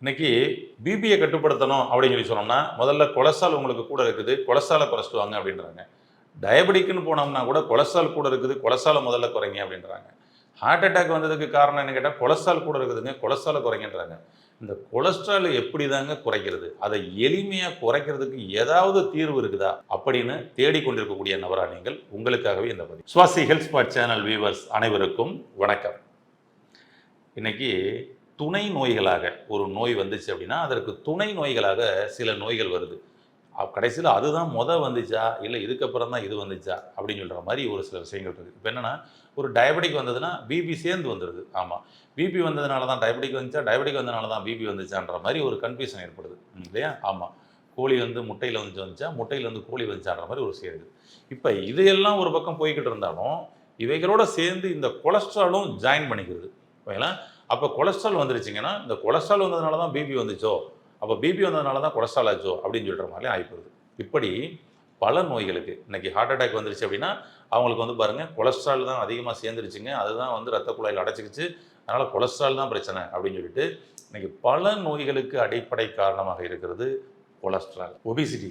இன்னைக்கு பிபியை கட்டுப்படுத்தணும் அப்படின்னு சொல்லி சொன்னோம்னா முதல்ல கொலஸ்ட்ரால் உங்களுக்கு கூட இருக்குது கொலஸ்ட்ராலை குறைச்சிட்டு வாங்க அப்படின்றாங்க. டயபெட்டிக்னு போனோம்னா கூட கொலஸ்ட்ரால் கூட இருக்குது கொலஸ்ட்ராலை முதல்ல குறைங்க அப்படின்றாங்க. ஹார்ட் அட்டாக் வந்ததுக்கு காரணம் என்ன கேட்டால் கொலஸ்ட்ரால் கூட இருக்குதுங்க கொலஸ்ட்ராலை குறைங்கன்றாங்க. இந்த கொலஸ்ட்ரால் எப்படி தாங்க குறைக்கிறது? அதை எளிமையாக குறைக்கிறதுக்கு ஏதாவது தீர்வு இருக்குதா? அப்படின்னு தேடிக்கொண்டிருக்கக்கூடிய நபரா நீங்கள் உங்களுக்காகவே இந்த பதிவு. Suvasi health spot channel viewers அனைவருக்கும் வணக்கம். இன்னைக்கு துணை நோய்களாக ஒரு நோய் வந்துச்சு அப்படின்னா அதற்கு துணை நோய்களாக சில நோய்கள் வருது. கடைசியில் அதுதான் முத வந்துச்சா? இல்லை இதுக்கப்புறம் தான் இது வந்துச்சா? அப்படின்னு சொல்கிற மாதிரி ஒரு சில விஷயங்கள் இருக்குது. இப்போ என்னென்னா ஒரு டயபெட்டிக் வந்ததுன்னா பிபி சேர்ந்து வந்துடுது ஆமாம் பிபி வந்ததுனால தான் டயபெட்டிக் வந்துச்சா? டயபெட்டிக் வந்ததுனால தான் பிபி வந்துச்சான்ற மாதிரி ஒரு கன்ஃபியூஷன் ஏற்படுது. இல்லையா? ஆமாம் கோழி வந்து முட்டையில் வந்து வந்துச்சா? முட்டையில் வந்து கோழி வந்துச்சான்ற மாதிரி ஒரு விஷயம் இப்போ இதையெல்லாம் ஒரு பக்கம் போய்கிட்டு இருந்தாலும் இவைகளோட சேர்ந்து இந்த கொலஸ்ட்ராலும் ஜாயின் பண்ணிக்கிறது. ஓகேங்களா அப்போ கொலஸ்ட்ரால் வந்துருச்சிங்கன்னா இந்த கொலஸ்ட்ரால் வந்ததுனால தான் பிபி வந்துச்சோ? அப்போ பிபி வந்ததுனால தான் கொலஸ்ட்ரால் ஆச்சோ? அப்படின்னு சொல்கிற மாதிரி ஆகிப்போகுது இப்படி பல நோய்களுக்கு இன்றைக்கி ஹார்ட் அட்டாக் வந்துருச்சு அப்படின்னா அவங்களுக்கு வந்து பாருங்கள் கொலஸ்ட்ரால் தான் அதிகமாக சேர்ந்துருச்சுங்க. அதுதான் வந்து ரத்த குழாயில் அடைச்சிக்கிச்சு. அதனால் கொலஸ்ட்ரால் தான் பிரச்சனை அப்படின்னு சொல்லிட்டு இன்றைக்கி பல நோய்களுக்கு அடிப்படை காரணமாக இருக்கிறது கொலஸ்ட்ரால். ஒபிசிட்டி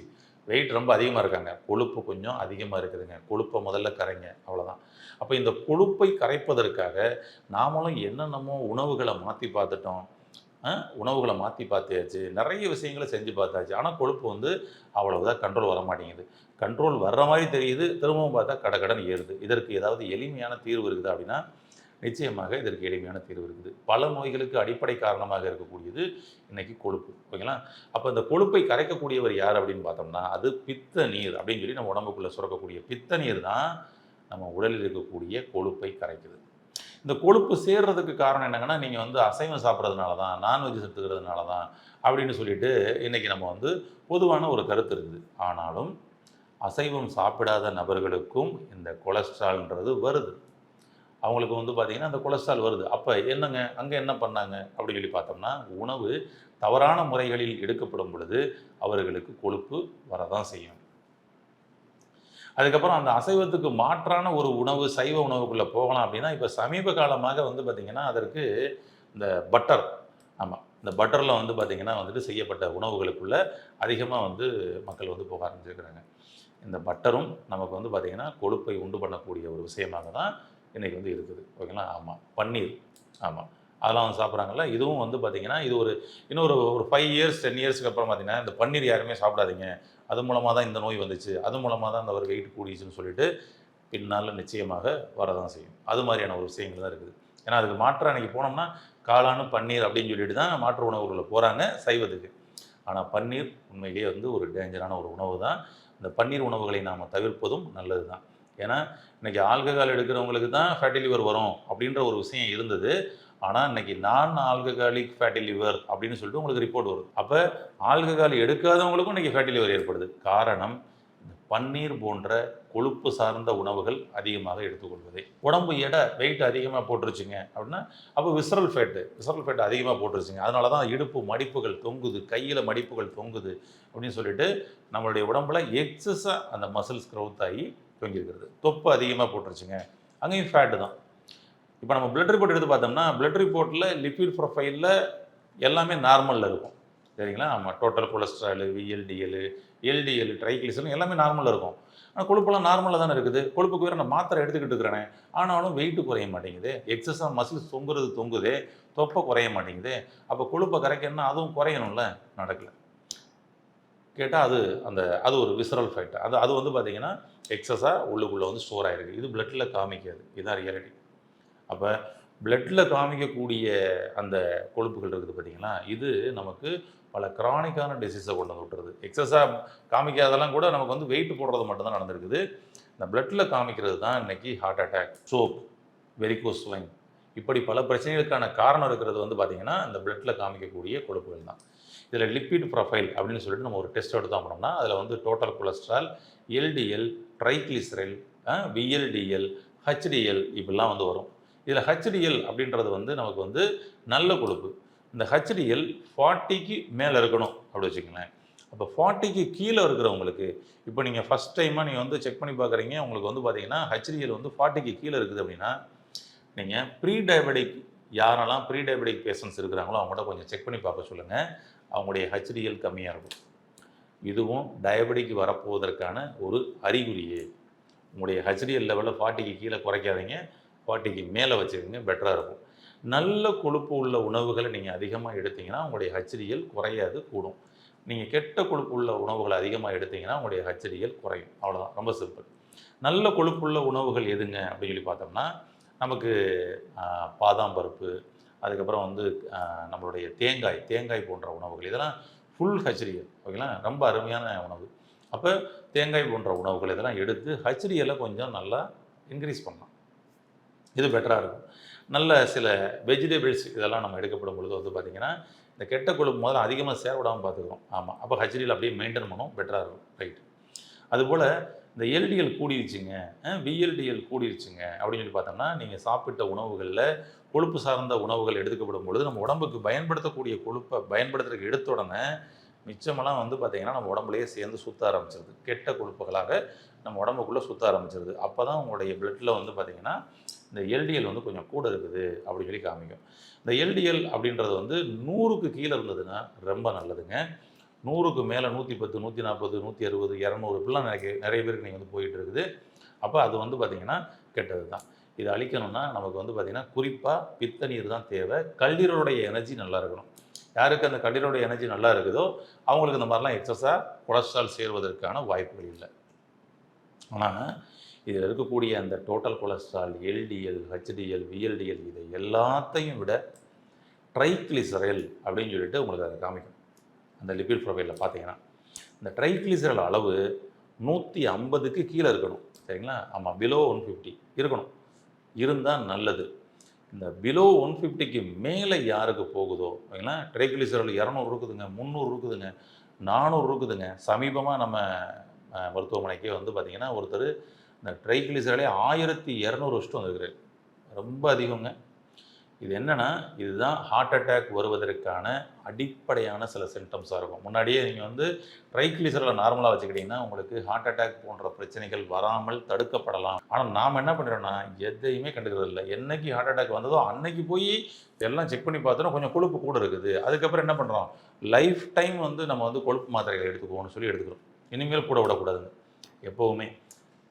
வெயிட் ரொம்ப அதிகமாக இருக்காங்க. கொழுப்பு கொஞ்சம் அதிகமாக இருக்குதுங்க. கொழுப்பை முதல்ல கரைங்க அவ்வளோதான் அப்போ இந்த கொழுப்பை கரைப்பதற்காக நாமளும் என்னென்னமோ உணவுகளை மாற்றி பார்த்துட்டோம். உணவுகளை மாற்றி பார்த்தியாச்சு நிறைய விஷயங்களை செஞ்சு பார்த்தாச்சு. ஆனால் கொழுப்பு வந்து அவ்வளவுதான் கண்ட்ரோல் வர மாட்டேங்குது. கண்ட்ரோல் வர்ற மாதிரி தெரியுது. திரும்பவும் பார்த்தா கடகடன் ஏறுது. இதற்கு ஏதாவது எளிமையான தீர்வு இருக்குதா அப்படின்னா நிச்சயமாக இதற்கு எளிமையான தீர்வு இருக்குது. பல நோய்களுக்கு அடிப்படை காரணமாக இருக்கக்கூடியது இன்னைக்கு கொழுப்பு. ஓகேங்களா? அப்போ இந்த கொழுப்பை கரைக்கக்கூடியவர் யார் அப்படின்னு பார்த்தோம்னா அது பித்த நீர் அப்படின்னு சொல்லி நம்ம உடம்புக்குள்ளே சுரக்கக்கூடிய பித்த நீர் தான் நம்ம உடலில் இருக்கக்கூடிய கொழுப்பை கரைக்குது. இந்த கொழுப்பு சேர்றதுக்கு காரணம் என்னங்கன்னா நீங்கள் வந்து அசைவம் சாப்பிட்றதுனால தான் நான்வெஜ் எடுத்துக்கிறதுனால தான் அப்படின்னு சொல்லிட்டு இன்றைக்கி நம்ம வந்து பொதுவான ஒரு கருத்து இருக்குது. ஆனாலும் அசைவம் சாப்பிடாத நபர்களுக்கும் இந்த கொலஸ்ட்ரால்ன்றது வருது. அவங்களுக்கு வந்து பார்த்திங்கன்னா அந்த கொலஸ்ட்ரால் வருது. அப்போ என்னங்க? அங்கே என்ன பண்ணாங்க? அப்படின்னு சொல்லி பார்த்தோம்னா உணவு தவறான முறைகளில் எடுக்கப்படும் பொழுது அவர்களுக்கு கொழுப்பு வரதான் செய்யும். அதுக்கப்புறம் அந்த அசைவத்துக்கு மாற்றான ஒரு உணவு சைவ உணவுக்குள்ளே போகலாம் அப்படின்னா இப்போ சமீப காலமாக வந்து பார்த்திங்கன்னா அதற்கு இந்த பட்டர் ஆமாம் இந்த பட்டரில் வந்து பார்த்திங்கன்னா வந்துட்டு செய்யப்பட்ட உணவுகளுக்குள்ளே அதிகமாக வந்து மக்கள் வந்து போக ஆரம்பிச்சிருக்கிறாங்க. இந்த பட்டரும் நமக்கு வந்து பார்த்திங்கன்னா கொழுப்பை உண்டு பண்ணக்கூடிய ஒரு விஷயமாக தான் இன்றைக்கி வந்து இருக்குது. ஓகேங்களா? ஆமாம் பன்னீர். ஆமாம் அதெல்லாம் வந்து சாப்பிட்றாங்கல்ல? இதுவும் வந்து பார்த்திங்கன்னா இது ஒரு இன்னொரு ஒரு ஃபைவ் இயர்ஸ் டென் இயர்ஸ்க்கு அப்புறம் பார்த்திங்கன்னா இந்த பன்னீர் யாருமே சாப்பிடாதீங்க. அது மூலமாக தான் இந்த நோய் வந்துச்சு. அது மூலமாக தான் இந்த ஒரு வெயிட் கூடிச்சுன்னு சொல்லிட்டு பின்னால் நிச்சயமாக வரதான் செய்யும். அது மாதிரியான ஒரு விஷயங்கள் தான் இருக்குது. ஏன்னா அதுக்கு மாற்றம் அன்றைக்கி போனோம்னா காளானு பன்னீர் அப்படின்னு சொல்லிட்டு தான் மாற்று உணவுகளில் போகிறாங்க சைவத்துக்கு ஆனால் பன்னீர் உண்மையிலேயே வந்து ஒரு டேஞ்சரான ஒரு உணவு தான் இந்த பன்னீர் உணவுகளை நாம் தவிர்ப்பதும் நல்லது தான் ஏன்னா இன்றைக்கி ஆல்கஹால் எடுக்கிறவங்களுக்கு தான் ஃபேட்டி லிவர் வரும் அப்படின்ற ஒரு விஷயம் இருந்தது. ஆனால் இன்னைக்கு நான் ஆல்கஹாலிக் ஃபேட்டி லிவர் அப்படின்னு சொல்லிட்டு உங்களுக்கு ரிப்போர்ட் வரும் அப்போ ஆல்கஹால் எடுக்காதவங்களுக்கும் இன்றைக்கி ஃபேட்டி லிவர் ஏற்படுது. காரணம் இந்த பன்னீர் போன்ற கொழுப்பு சார்ந்த உணவுகள் அதிகமாக எடுத்துக்கொள்வதே. உடம்பு எடை வெயிட் அதிகமாக போட்டுருச்சுங்க அப்படின்னா அப்போ விசரல் ஃபேட்டு விசரல் ஃபேட் அதிகமாக போட்டுருச்சுங்க. அதனால தான் இடுப்பு மடிப்புகள் தொங்குது கையில் மடிப்புகள் தொங்குது அப்படின்னு சொல்லிட்டு நம்மளுடைய உடம்புல எக்ஸஸாக அந்த மசில்ஸ் க்ரௌத் ஆகி தொங்கியிருக்கிறது. தொப்பு அதிகமாக போட்டுருச்சுங்க. அங்கேயும் ஃபேட்டு தான். இப்போ நம்ம பிளட் ரிப்போர்ட் எடுத்து பார்த்தோம்னா பிளட் ரிப்போர்ட்டில் லிப்பிட் ப்ரொஃபைலில் எல்லாமே நார்மலில் இருக்கும். சரிங்களா? ஆமாம் total cholesterol VLDL LDL triglyceride எல்லாமே நார்மலில் இருக்கும். ஆனால் கொழுப்பெல்லாம் நார்மலாக தானே இருக்குது. கொழுப்புக்கு வேறு நான் மாத்திரை எடுத்துக்கிட்டு இருக்கிறேனே. ஆனாலும் வெயிட்டு குறைய மாட்டேங்குது. எக்ஸஸாக மசில்ஸ் தொங்குறது தொங்குதே. தொப்பை குறைய மாட்டேங்குது. அப்போ கொழுப்பை கரைக்கணும்னா அதுவும் குறையணும்ல? நடக்கல. கேட்டால் அது அந்த அது ஒரு விசரல் ஃபேக்ட் அது அது வந்து பார்த்தீங்கன்னா எக்ஸஸாக உள்ளுக்குள்ளே வந்து ஸ்டோர் ஆகிருக்கு இது பிளட்டில் காமிக்காது. இதுதான் ரியாலிட்டி அப்போ பிளட்டில் காமிக்கக்கூடிய அந்த கொழுப்புகள் இருக்குது பார்த்திங்களா இது நமக்கு பல கிரானிக்கான டிசீஸை கொண்டு வந்து விட்டுறது எக்ஸஸாக காமிக்காதெல்லாம் கூட நமக்கு வந்து வெயிட் போடுறது மட்டும்தான் நடந்திருக்குது. இந்த பிளட்டில் காமிக்கிறது தான் இன்னைக்கு ஹார்ட் அட்டாக் சோப் வெரிகோஸ் வைன் இப்படி பல பிரச்சனைகளுக்கான காரணம் இருக்கிறது வந்து பார்த்திங்கன்னா இந்த பிளட்டில் காமிக்கக்கூடிய கொழுப்புகள் தான். இதில் லிப்பிட் ப்ரொஃபைல் அப்படின்னு சொல்லிட்டு நம்ம ஒரு டெஸ்ட் எடுத்தோம் அப்படின்னா அதில் வந்து total cholesterol LDL triglyceride VLDL HDL இப்படிலாம் வந்து வரும். இதில் ஹெச்டிஎல் அப்படின்றது வந்து நமக்கு வந்து நல்ல கொழுப்பு. இந்த ஹெச்டிஎல் ஃபார்ட்டிக்கு மேலே இருக்கணும் அப்படி வச்சுக்கங்களேன். அப்போ ஃபார்ட்டிக்கு கீழே இருக்கிறவங்களுக்கு இப்போ நீங்கள் ஃபஸ்ட் டைமாக நீங்கள் வந்து செக் பண்ணி பார்க்குறீங்க உங்களுக்கு வந்து பார்த்தீங்கன்னா ஹெச்டிஎல் வந்து ஃபார்ட்டிக்கு கீழே இருக்குது அப்படின்னா நீங்கள் ப்ரீ டயபெட்டிக் யாரெல்லாம் ப்ரீ டயபெட்டிக் பேஷன்ஸ் இருக்கிறாங்களோ அவங்கள்ட்ட கொஞ்சம் செக் பண்ணி பார்க்க சொல்லுங்கள் அவங்களுடைய ஹெச்டிஎல் கம்மியாக இருக்கும் இதுவும் டயபெட்டிக் வரப்போவதற்கான ஒரு அறிகுறியே. உங்களுடைய ஹெச்டிஎல் லெவலில் ஃபார்ட்டிக்கு கீழே குறைக்காதீங்க. ஃபார்ட்டிக்கு மேலே வச்சுருங்க பெட்டராக இருக்கும். நல்ல கொழுப்பு உள்ள உணவுகளை நீங்கள் அதிகமாக எடுத்தீங்கன்னா உங்களுடைய ஹெச்டிஎல் குறையாது கூடும். நீங்கள் கெட்ட கொழுப்பு உள்ள உணவுகளை அதிகமாக எடுத்தீங்கன்னா உங்களுடைய ஹெச்டிஎல் குறையும். அவ்வளோதான் ரொம்ப சிம்பிள் நல்ல கொழுப்புள்ள உணவுகள் எதுங்க அப்படின்னு சொல்லி பார்த்தோம்னா நமக்கு பாதாம் பருப்பு அதுக்கப்புறம் வந்து நம்மளுடைய தேங்காய் தேங்காய் போன்ற உணவுகள். இதெல்லாம் ஃபுல் ஹச்சரியல் ஓகேங்களா ரொம்ப அருமையான உணவு. அப்போ தேங்காய் போன்ற உணவுகள் இதெல்லாம் எடுத்து ஹச்சரியலை கொஞ்சம் நல்லா இன்க்ரீஸ் பண்ணலாம். இது பெட்டராக இருக்கும். நல்ல சில வெஜிடபிள்ஸ் இதெல்லாம் நம்ம எடுக்கப்படும் பொழுது வந்து பார்த்திங்கன்னா இந்த கெட்ட கொழுப்பு முதல்ல அதிகமாக சேர விடாமல் பார்த்துக்கிறோம் ஆமாம் அப்போ ஹெச்டியில் அப்படியே மெயின்டைன் பண்ணும். பெட்டராக இருக்கும். ரைட் அதுபோல் இந்த எல்டிஎல் கூடிருச்சுங்க விஎல்டிஎல் கூடிருச்சுங்க அப்படின்னு சொல்லி பார்த்தோம்னா நீங்கள் சாப்பிட்ட உணவுகளில் கொழுப்பு சார்ந்த உணவுகள் எடுத்துக்கப்படும் பொழுது நம்ம உடம்புக்கு பயன்படுத்தக்கூடிய கொழுப்பை பயன்படுத்துறதுக்கு எடுத்த உடனே மிச்சமெல்லாம் வந்து பார்த்திங்கன்னா நம்ம உடம்புலேயே சேர்ந்து சுத்த ஆரம்பிச்சிருது. கெட்ட கொழுப்புகளாக நம்ம உடம்புக்குள்ளே சுத்த ஆரம்பிச்சிருது. அப்போ தான் உங்களுடைய பிளட்டில் வந்து பார்த்திங்கன்னா இந்த எல்டிஎல் வந்து கொஞ்சம் கூட இருக்குது அப்படின்னு சொல்லி காமிக்கும். இந்த எல்டிஎல் அப்படின்றது வந்து நூறுக்கு கீழே இருந்ததுன்னா ரொம்ப நல்லதுங்க. நூறுக்கு மேலே நூற்றி பத்து நூற்றி நாற்பது நூற்றி அறுபது இரநூறு இப்படிலாம் நிறைய நிறைய பேருக்கு நீங்கள் வந்து போயிட்டு இருக்குது. அப்போ அது வந்து பார்த்திங்கன்னா கெட்டது தான் இதை அழிக்கணும்னா நமக்கு வந்து பார்த்திங்கன்னா குறிப்பாக பித்த நீர் தான் தேவை. கல்லீரலுடைய எனர்ஜி நல்லா இருக்கணும். யாருக்கு அந்த கல்லீரலுடைய எனர்ஜி நல்லா இருக்குதோ அவங்களுக்கு இந்த மாதிரிலாம் எக்ஸஸாக கொலஸ்ட்ரால் சேர்வதற்கான வாய்ப்புகள் இல்லை. ஆனால் இதில் இருக்கக்கூடிய அந்த total cholesterol LDL HDL VLDL இதை எல்லாத்தையும் விட ட்ரைக்ளிசரல் அப்படின்னு சொல்லிட்டு உங்களுக்கு அதை காமிக்கும். அந்த லிபிட் ப்ரொஃபைலில் பார்த்தீங்கன்னா இந்த ட்ரைக்ளிசரல் அளவு நூற்றி ஐம்பதுக்கு கீழே இருக்கணும். சரிங்களா? ஆமாம் பிலோ ஒன் ஃபிஃப்டி இருக்கணும். இருந்தால் நல்லது. இந்த பிலோ ஒன் ஃபிஃப்டிக்கு மேலே யாருக்கு போகுதோ ஓகேங்களா ட்ரைக்ளிசரல் இரநூறு இருக்குதுங்க முந்நூறு இருக்குதுங்க நானூறு இருக்குதுங்க. சமீபமாக நம்ம மருத்துவமனைக்கே வந்து பார்த்திங்கன்னா ஒருத்தர் இந்த ட்ரைக்ளிசரலே ஆயிரத்தி இரநூறு வச்சுட்டு வந்துருக்குறாரு. ரொம்ப அதிகங்க இது என்னென்னா இதுதான் ஹார்ட் அட்டாக் வருவதற்கான அடிப்படையான சில சிம்டம்ஸாக இருக்கும். முன்னாடியே நீங்கள் வந்து ட்ரைக்ளிசரில் நார்மலாக வச்சுக்கிட்டிங்கன்னா உங்களுக்கு ஹார்ட் அட்டாக் போன்ற பிரச்சனைகள் வராமல் தடுக்கப்படலாம். ஆனால் நாம் என்ன பண்ணுறோன்னா எதையுமே கண்டுக்கிறது இல்லை. என்னைக்கு ஹார்ட் அட்டாக் வந்ததோ அன்னைக்கு போய் எல்லாம் செக் பண்ணி பார்த்தோன்னா கொஞ்சம் கொழுப்பு கூட இருக்குது. அதுக்கப்புறம் என்ன பண்ணுறோம் லைஃப் டைம் வந்து நம்ம வந்து கொழுப்பு மாத்திரைகள் எடுத்துக்குவோம்னு சொல்லி எடுத்துக்கிறோம். இனிமேல் கூட விடக்கூடாதுங்க. எப்போவுமே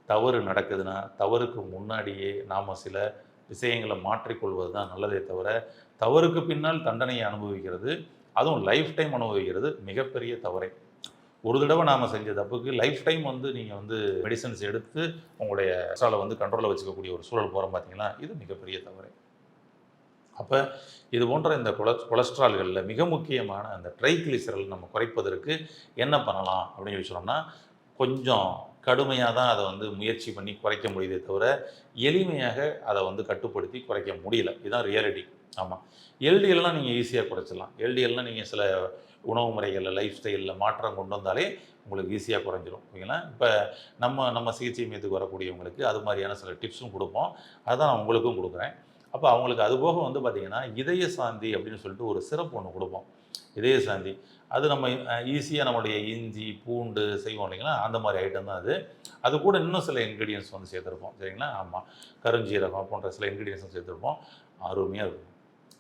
தவறு நடக்குதுன்னா தவறுக்கு முன்னாடியே நாம் சில விஷயங்களை மாற்றிக்கொள்வது தான் நல்லதே தவிர தவறுக்கு பின்னால் தண்டனையை அனுபவிக்கிறது அதுவும் லைஃப் டைம் அனுபவிக்கிறது மிகப்பெரிய தவறை. ஒரு தடவை நாம் செஞ்ச தப்புக்கு லைஃப் டைம் வந்து நீங்கள் வந்து மெடிசன்ஸ் எடுத்து உங்களுடைய கொலஸ்ட்ராலை வந்து கண்ட்ரோலில் வச்சுக்கக்கூடிய ஒரு சூழல் போகிறோம் பார்த்தீங்கன்னா இது மிகப்பெரிய தவறு. அப்போ இது போன்ற இந்த கொல கொலஸ்ட்ரால்களில் மிக முக்கியமான அந்த ட்ரைக்ளிசரல் நம்ம குறைப்பதற்கு என்ன பண்ணலாம் அப்படின்னு சொல்லி சொன்னோம்னா கொஞ்சம் கடுமையாக தான் அதை வந்து முயற்சி பண்ணி குறைக்க முடியுதே தவிர எளிமையாக அதை வந்து கட்டுப்படுத்தி குறைக்க முடியல. இதுதான் ரியாலிட்டி ஆமாம் எல்டிஎல்லாம் நீங்கள் ஈஸியாக குறைச்சிடலாம். எல்டிஎல்லாம் நீங்கள் சில உணவு முறைகளில் லைஃப் ஸ்டைலில் மாற்றம் கொண்டு வந்தாலே உங்களுக்கு ஈஸியாக குறைஞ்சிரும். ஓகேங்களா? இப்போ நம்ம நம்ம சிகிச்சை மையத்துக்கு வரக்கூடியவங்களுக்கு அது மாதிரியான சில டிப்ஸும் கொடுப்போம். அதுதான் நான் உங்களுக்கும் கொடுக்குறேன். அப்போ அவங்களுக்கு அது போக வந்து பார்த்திங்கன்னா இதய சாந்தி அப்படின்னு சொல்லிட்டு ஒரு சிறப்பு ஒன்று கொடுப்போம். இதய சாந்தி. அது நம்ம ஈஸியாக நம்மளுடைய இஞ்சி பூண்டு செய்வோம் இல்லைங்களா? அந்த மாதிரி ஐட்டம் தான் அது. அது கூட இன்னும் சில இன்க்ரீடியன்ஸ் வந்து சேர்த்துருப்போம். சரிங்களா? ஆமாம் கருஞ்சீரகம் போன்ற சில இன்க்ரீடியன்ஸும் சேர்த்துருப்போம். அருமையாக இருக்கும்.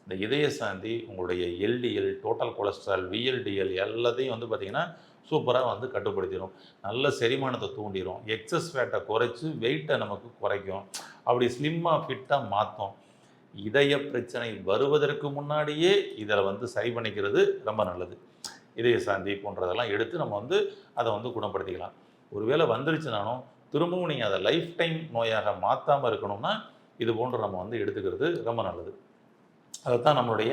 இந்த இதய சாந்தி உங்களுடைய எல்டிஎல் டோட்டல் கொலஸ்ட்ரால் விஎல்டிஎல் எல்லாத்தையும் வந்து பார்த்திங்கன்னா சூப்பராக வந்து கட்டுப்படுத்திடும். நல்ல செரிமானத்தை தூண்டிடும். எக்ஸஸ் ஃபேட்டை குறைச்சி வெயிட்டை நமக்கு குறைக்கும். அப்படி ஸ்லிம்மாக ஃபிட்டாக மாற்றும் இதய பிரச்சனை வருவதற்கு முன்னாடியே இதில் வந்து சரி பண்ணிக்கிறது ரொம்ப நல்லது. இதய சாந்தி போன்றதெல்லாம் எடுத்து நம்ம வந்து அதை வந்து குணப்படுத்திக்கலாம். ஒருவேளை வந்துருச்சுனாலும் திரும்பவும் நீங்கள் அதை லைஃப் டைம் நோயாக மாற்றாமல் இருக்கணும்னா இது போன்று நம்ம வந்து எடுத்துக்கிறது ரொம்ப நல்லது. அதைத்தான் நம்மளுடைய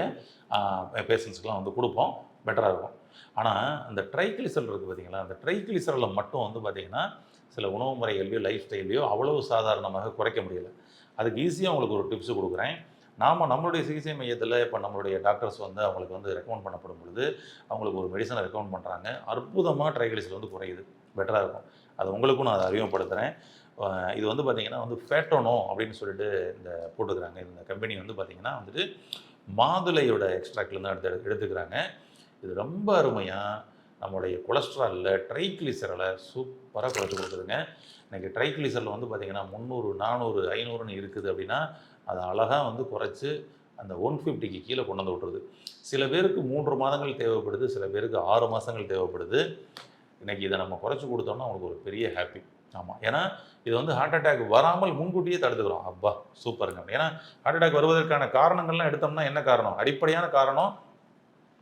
பேஷண்ட்ஸ்க்கெலாம் வந்து கொடுப்போம். பெட்டராக இருக்கும். ஆனால் அந்த ட்ரைக்ளிசல் இருக்குது பார்த்தீங்களா? அந்த ட்ரைக்ளிசரில் மட்டும் வந்து பார்த்திங்கன்னா சில உணவு முறைகள்லையோ லைஃப் ஸ்டைல்லையோ அவ்வளவு சாதாரணமாக குறைக்க முடியலை. அதுக்கு ஈஸியாக உங்களுக்கு ஒரு டிப்ஸ் கொடுக்குறேன். நாம் நம்மளுடைய சிகிச்சை மையத்தில் இப்போ நம்மளுடைய டாக்டர்ஸ் வந்து அவங்களுக்கு வந்து ரெக்கமெண்ட் பண்ணப்படும் பொழுது அவங்களுக்கு ஒரு மெடிசனை ரெக்கமெண்ட் பண்ணுறாங்க அற்புதமாக ட்ரைக்ளிசல் வந்து குறையுது. பெட்டராக இருக்கும். அது உங்களுக்கும் நான் அதை அறிமுகப்படுத்துகிறேன் இது வந்து பார்த்திங்கன்னா வந்து ஃபேட்டோனோ அப்படின்னு சொல்லிட்டு இந்த போட்டுக்கிறாங்க. இந்த கம்பெனி வந்து பார்த்திங்கன்னா வந்துட்டு மாதுளையோட எக்ஸ்ட்ராக்ட்லேருந்து எடுத்து எடுத்துக்கிறாங்க. இது ரொம்ப அருமையாக நம்மளுடைய கொலஸ்ட்ராலில் ட்ரைக்ளிசரலை சூப்பராக குறைச்சி கொடுக்குதுங்க. இன்றைக்கி ட்ரைக்ளிசரில் வந்து பார்த்திங்கன்னா முந்நூறு நானூறு ஐநூறுன்னு இருக்குது அப்படின்னா அதை அழகாக வந்து குறைச்சி அந்த ஒன் ஃபிஃப்டிக்கு கீழே கொண்டு வந்து விட்ருது சில பேருக்கு மூன்று மாதங்கள் தேவைப்படுது சில பேருக்கு ஆறு மாதங்கள் தேவைப்படுது. இன்றைக்கி இதை நம்ம குறைச்சி கொடுத்தோம்னா அவங்களுக்கு ஒரு பெரிய ஹாப்பி ஆமாம் ஏன்னா இது வந்து ஹார்ட் அட்டாக் வராமல் முன்கூட்டியே தடுத்துக்கிறோம். அப்பா சூப்பருங்க. ஏன்னா ஹார்ட் அட்டாக் வருவதற்கான காரணங்கள்லாம் எடுத்தோம்னா என்ன காரணம்? அடிப்படையான காரணம்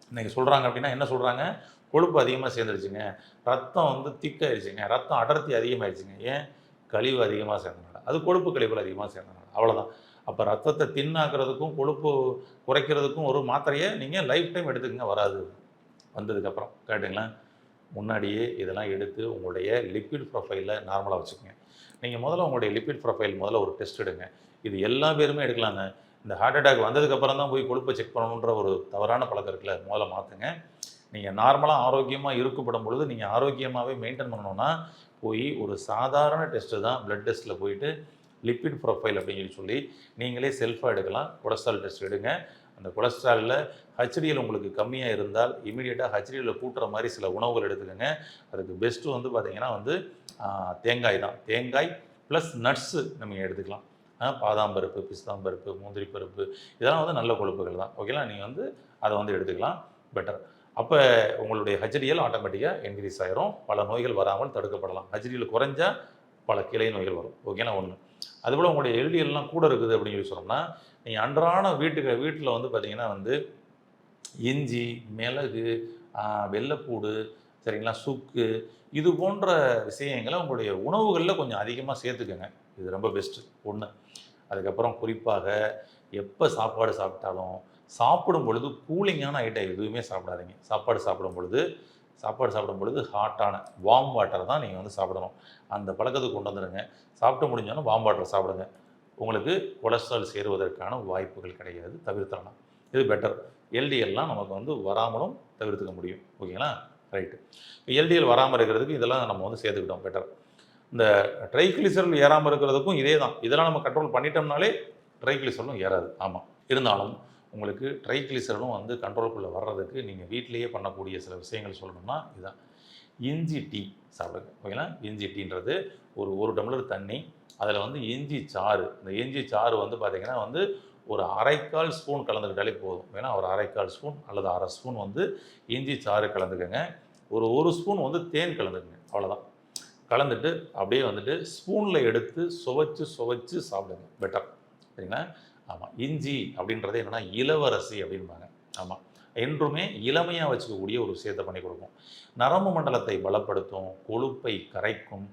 இன்னைக்கு சொல்கிறாங்க அப்படின்னா என்ன சொல்கிறாங்க கொழுப்பு அதிகமாக சேர்ந்துருச்சுங்க. ரத்தம் வந்து திக்காயிருச்சுங்க. ரத்தம் அடர்த்தி அதிகமாகிடுச்சுங்க ஏன்? கழிவு அதிகமாக சேர்ந்தனால. அது கொழுப்பு கழிவுகள் அதிகமாக சேர்ந்தனால. அவ்வளோதான் அப்போ ரத்தத்தை தின்னாக்குறதுக்கும் கொழுப்பு குறைக்கிறதுக்கும் ஒரு மாத்திரையை நீங்கள் லைஃப் டைம் எடுத்துக்கங்க. வராது. வந்ததுக்கப்புறம் கேட்டுங்களா? முன்னாடியே இதெல்லாம் எடுத்து உங்களுடைய லிப்பிட் ப்ரொஃபைலில் நார்மலாக வச்சுக்கோங்க. நீங்கள் முதல்ல உங்களுடைய லிப்பிட் ப்ரொஃபைல் முதல்ல ஒரு டெஸ்ட் எடுங்க. இது எல்லா பேருமே எடுக்கலாங்க. இந்த ஹார்ட் அட்டாக் வந்ததுக்கப்புறம் தான் போய் கொழுப்பை செக் பண்ணணுன்ற ஒரு தவறான பழக்கம் இருக்குல்ல முதல்ல மாற்றுங்க நீங்கள் நார்மலாக ஆரோக்கியமாக இருக்கப்படும் பொழுது நீங்கள் ஆரோக்கியமாகவே மெயின்டைன் பண்ணணும்னா போய் ஒரு சாதாரண டெஸ்ட்டு தான் ப்ளட் டெஸ்ட்டில் போயிட்டு லிப்பிட் ப்ரொஃபைல் அப்படின்னு சொல்லி நீங்களே செல்ஃபாக எடுக்கலாம். கொலஸ்ட்ரால் டெஸ்ட் எடுங்க. அந்த கொலஸ்ட்ராலில் ஹச்டிஎல் உங்களுக்கு கம்மியாக இருந்தால் இமீடியட்டாக ஹச்டிஎல்ல கூட்டுற மாதிரி சில உணவுகள் எடுத்துக்கோங்க. அதுக்கு பெஸ்ட்டு வந்து பார்த்தீங்கன்னா வந்து தேங்காய் தான். தேங்காய் ப்ளஸ் நட்ஸு நம்ம எடுத்துக்கலாம். பாதாம் பருப்பு பிஸ்தாம் பருப்பு முந்திரி பருப்பு இதெல்லாம் வந்து நல்ல கொழுப்புகள் தான். ஓகேங்களா நீங்கள் வந்து அதை வந்து எடுத்துக்கலாம். பெட்டர் அப்போ உங்களுடைய ஹஜ்ரியல் ஆட்டோமேட்டிக்காக இன்க்ரீஸ் ஆயிரும். பல நோய்கள் வராமல் தடுக்கப்படலாம். ஹஜ்ரியல் குறைஞ்சா பல கிளை நோய்கள் வரும். ஓகேங்களா ஒன்று அதுபோல் உங்களுடைய எல்டிஎல்லாம் கூட இருக்குது அப்படின்னு சொல்லி சொன்னோம்னா நீங்கள் அன்றாட வீட்டுக்கு வீட்டில் வந்து பார்த்தீங்கன்னா வந்து இஞ்சி மிளகு வெள்ளைப்பூடு சரிங்களா? சுக்கு இது போன்ற விஷயங்களை உங்களுடைய உணவுகளில் கொஞ்சம் அதிகமாக சேர்த்துக்கோங்க. இது ரொம்ப பெஸ்ட்டு ஒன்று அதுக்கப்புறம் குறிப்பாக எப்போ சாப்பாடு சாப்பிட்டாலும் சாப்பிடும் பொழுது கூலிங்கான ஐட்டம் எதுவுமே சாப்பிடாதீங்க. சாப்பாடு சாப்பிடும் பொழுது சாப்பாடு சாப்பிடும் பொழுது ஹாட்டான வார்ம் வாட்டர் தான் நீங்கள் வந்து சாப்பிடணும். அந்த பழக்கத்துக்கு கொண்டு வந்துடுங்க. சாப்பிட்டு முடிஞ்சோன்னா வார்ம் வாட்டர் சாப்பிடுங்க. உங்களுக்கு கொலஸ்ட்ரால் சேருவதற்கான வாய்ப்புகள் கிடையாது. தவிர்த்தலாம் இது பெட்டர் எல்டிஎல்லாம் நமக்கு வந்து வராமலும் தவிர்த்துக்க முடியும். ஓகேங்களா? ரைட்டு எல்டிஎல் வராமல் இருக்கிறதுக்கு இதெல்லாம் நம்ம வந்து சேர்த்துக்கிட்டோம் பெட்டர் இந்த ட்ரைக்ளிசரல் ஏறாமல் இருக்கிறதுக்கும் இதே தான். இதெல்லாம் நம்ம கண்ட்ரோல் பண்ணிட்டோம்னாலே ட்ரைக்ளிசரலும் ஏறாது. ஆமாம் இருந்தாலும் உங்களுக்கு ட்ரைக்ளிசரலும் வந்து கண்ட்ரோலுக்குள்ளே வர்றதுக்கு நீங்கள் வீட்டிலேயே பண்ணக்கூடிய சில விஷயங்கள் சொல்லணும்னா இதுதான் இஞ்சி டீ சாப்பிடுங்க. ஓகேங்களா? இஞ்சி டீன்றது ஒரு ஒரு டம்ளர் தண்ணி அதில் வந்து இஞ்சி சாறு. இந்த இஞ்சி சாறு வந்து பார்த்தீங்கன்னா வந்து ஒரு அரைக்கால் ஸ்பூன் கலந்துக்கிட்டாலே போதும். வேணா ஒரு அரைக்கால் ஸ்பூன் அல்லது அரை ஸ்பூன் வந்து இஞ்சி சாறு கலந்துக்கோங்க. ஒரு ஒரு ஸ்பூன் வந்து தேன் கலந்துக்குங்க. அவ்வளோதான் கலந்துட்டு அப்படியே வந்துட்டு ஸ்பூனில் எடுத்து சுவைச்சு சுவைச்சு சாப்பிடுங்க. பெட்டர் சரிங்களா? ஆமாம் இஞ்சி அப்படின்றது என்னென்னா இளவரசி அப்படின்பாங்க ஆமாம் என்றுமே இளமையாக வச்சுக்கக்கூடிய ஒரு விஷயத்தை பண்ணி கொடுக்கும். நரம்பு மண்டலத்தை பலப்படுத்தும் கொழுப்பை கரைக்கும்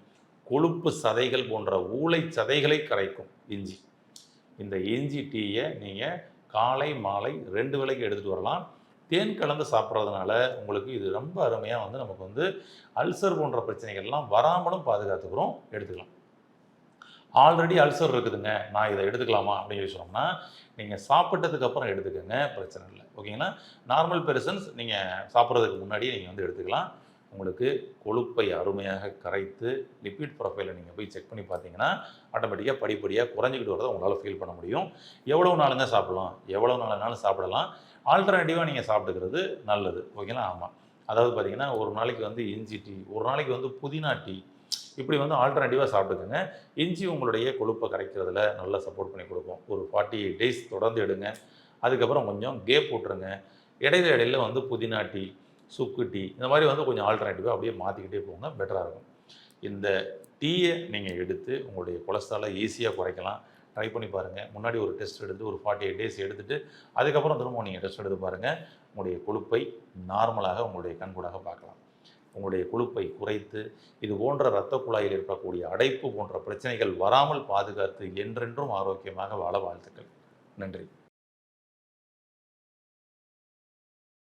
கொழுப்பு சதைகள் போன்ற ஊளை சதைகளை கரைக்கும் இஞ்சி. இந்த இஞ்சி டீயை நீங்கள் காலை மாலை ரெண்டு வேலைக்கு எடுத்துகிட்டு வரலாம். தேன் கலந்து சாப்பிட்றதுனால உங்களுக்கு இது ரொம்ப அருமையாக வந்து நமக்கு வந்து அல்சர் போன்ற பிரச்சனைகள்லாம் வராமலும் பாதுகாத்துக்கிறோம். எடுத்துக்கலாம். ஆல்ரெடி அல்சர் இருக்குதுங்க. நான் இதை எடுத்துக்கலாமா அப்படின்னு சொல்லி சொன்னோம்னா நீங்கள் சாப்பிட்டதுக்கப்புறம் எடுத்துக்கோங்க. பிரச்சனை இல்லை. ஓகேங்களா? நார்மல் பெர்சன்ஸ் நீங்கள் சாப்பிட்றதுக்கு முன்னாடியே நீங்கள் வந்து எடுத்துக்கலாம். உங்களுக்கு கொழுப்பை அருமையாக கரைத்து லிப்பிட் ப்ரொஃபைலை நீங்கள் போய் செக் பண்ணி பார்த்தீங்கன்னா ஆட்டோமேட்டிக்காக படிப்படியாக குறைஞ்சிக்கிட்டு வரதை உங்களால் ஃபீல் பண்ண முடியும். எவ்வளோ நாளுங்க சாப்பிடலாம்? எவ்வளோ நாளுனாலும் சாப்பிடலாம்? ஆல்டர்னேட்டிவாக நீங்கள் சாப்பிட்டுக்கிறது நல்லது. ஓகேங்களா? ஆமாம் அதாவது பார்த்தீங்கன்னா ஒரு நாளைக்கு வந்து இஞ்சி டீ ஒரு நாளைக்கு வந்து புதினா டீ இப்படி வந்து ஆல்டர்னேட்டிவாக சாப்பிட்டுக்கோங்க. இஞ்சி உங்களுடைய கொழுப்பை கரைக்கிறதுல நல்லா சப்போர்ட் பண்ணி கொடுக்கும். ஒரு ஃபார்ட்டி எயிட் டேஸ் தொடர்ந்து எடுங்க. அதுக்கப்புறம் கொஞ்சம் கேப் விட்ருங்க இடையில இடையில வந்து புதினா டீ சுக்கு டீ இந்த மாதிரி வந்து கொஞ்சம் ஆல்டர்னேட்டிவாக அப்படியே மாற்றிக்கிட்டே போங்க பெட்டராக இருக்கும். இந்த டீயை நீங்கள் எடுத்து உங்களுடைய கொலஸ்ட்ராலை ஈஸியாக குறைக்கலாம். ட்ரை பண்ணி பாருங்கள் முன்னாடி ஒரு டெஸ்ட் எடுத்து ஒரு ஃபார்ட்டி எயிட் டேஸ் எடுத்துகிட்டு அதுக்கப்புறம் திரும்ப நீங்கள் டெஸ்ட் எடுத்து பாருங்கள் உங்களுடைய கொழுப்பை நார்மலாக உங்களுடைய கண்கூடாக பார்க்கலாம். உங்களுடைய கொழுப்பை குறைத்து இது போன்ற இரத்த குழாயில் இருக்கக்கூடிய அடைப்பு போன்ற பிரச்சனைகள் வராமல் பாதுகாத்து என்றென்றும் ஆரோக்கியமாக வாழ வாழ்த்துக்கள். நன்றி.